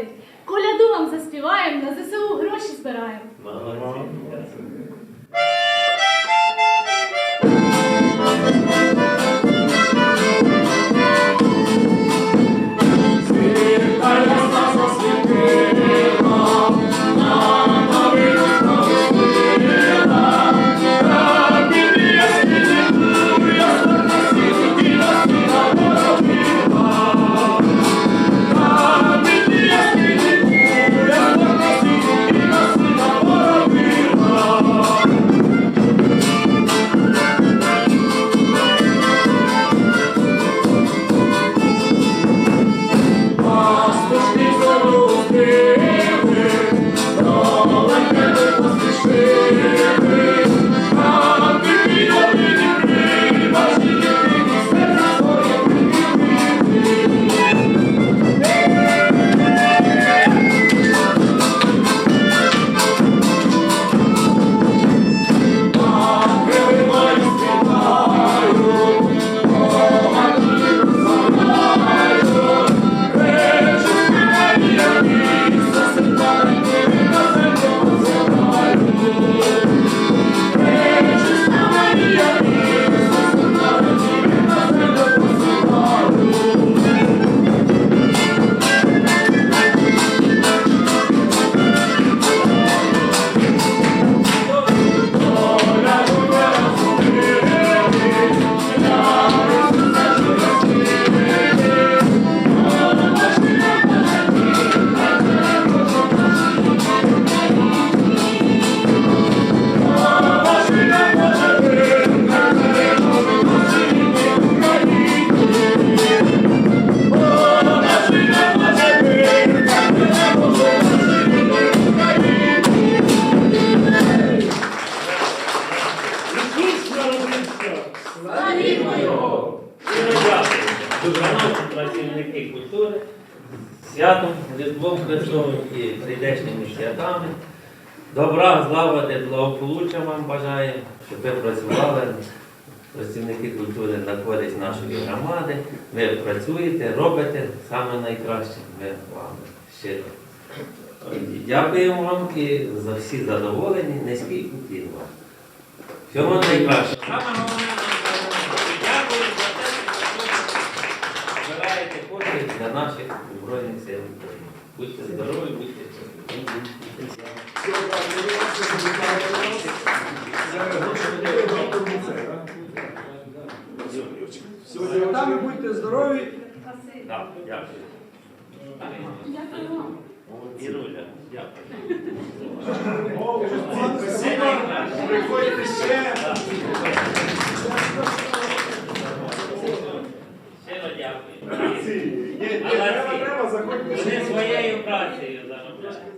святи. Коляду вам заспіваємо, на ЗСУ гроші збираємо. Молодці. Щиро дякую. Доброносі працівники культури, святом, Різдвом Христовим і прийдешніми святами. Добра, злагоди, благополуччя вам бажаємо, щоб ви працювали, працівники культури на користь нашої громади. Ви працюєте, робите саме найкраще. Ми вам щиро. Дякуємо вам і за всі задоволені, низький уклін вам. Всього найкращого. Збройних сил України. Будьте здорові, будьте. Там будьте здорові. Приходьте ще. Дякую. Ні, ні, треба, треба, заходьте. Вони своєю працею заробляють.